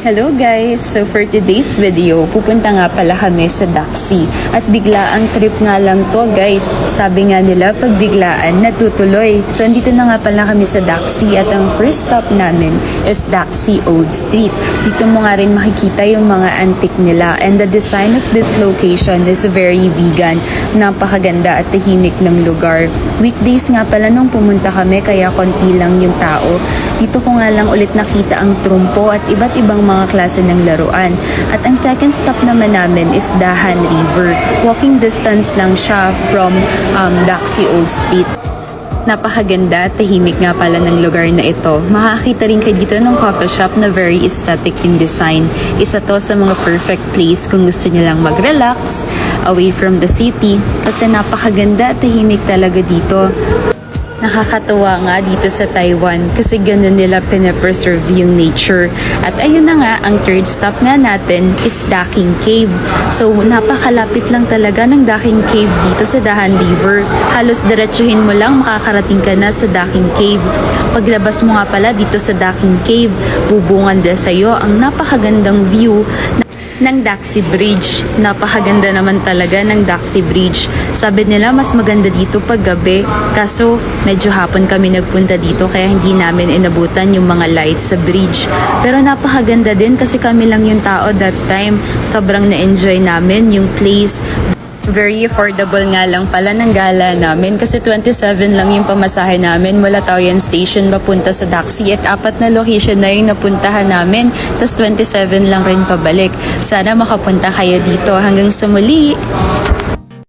Hello guys! So for today's video, pupunta nga pala kami sa Daxi. At bigla ang trip nga lang to guys. Sabi nga nila, pag biglaan, natutuloy. So andito na nga pala kami sa Daxi at ang first stop namin is Daxi Old Street. Dito mo nga rin makikita yung mga antique nila. And the design of this location is very vegan. Napakaganda at tahimik ng lugar. Weekdays nga pala nung pumunta kami kaya konti lang yung tao. Dito ko nga lang ulit nakita ang trumpo at iba't ibang mga klase ng laruan. At ang second stop naman namin is Dahan River. Walking distance lang siya from um, Daxi Old Street. Napakaganda tahimik nga pala ng lugar na ito. Makakita rin kayo dito ng coffee shop na very aesthetic in design. Isa to sa mga perfect place kung gusto niyo lang mag-relax away from the city kasi napakaganda at tahimik talaga dito. Nakakatuwa nga dito sa Taiwan kasi ganun nila pinapreserve yung nature. At ayun na nga, ang third stop nga natin is Daking Cave. So napakalapit lang talaga ng Daking Cave dito sa Dahan River. Halos diretsuhin mo lang makakarating ka na sa Daking Cave. Paglabas mo nga pala dito sa Daking Cave, bubungan din sa'yo ang napakagandang view ng Daxi Bridge. Napakaganda naman talaga ng Daxi Bridge. Sabi nila mas maganda dito pag gabi. Kaso medyo hapon kami nagpunta dito kaya hindi namin inabutan yung mga lights sa bridge. Pero napakaganda din kasi kami lang yung tao that time. Sobrang na-enjoy namin yung place. Very affordable nga lang pala ng gala namin kasi 27 lang yung pamasahe namin mula Taoyuan Station papunta sa Daxi at apat na location na yung napuntahan namin tapos 27 lang rin pabalik. Sana makapunta kayo dito hanggang sa muli.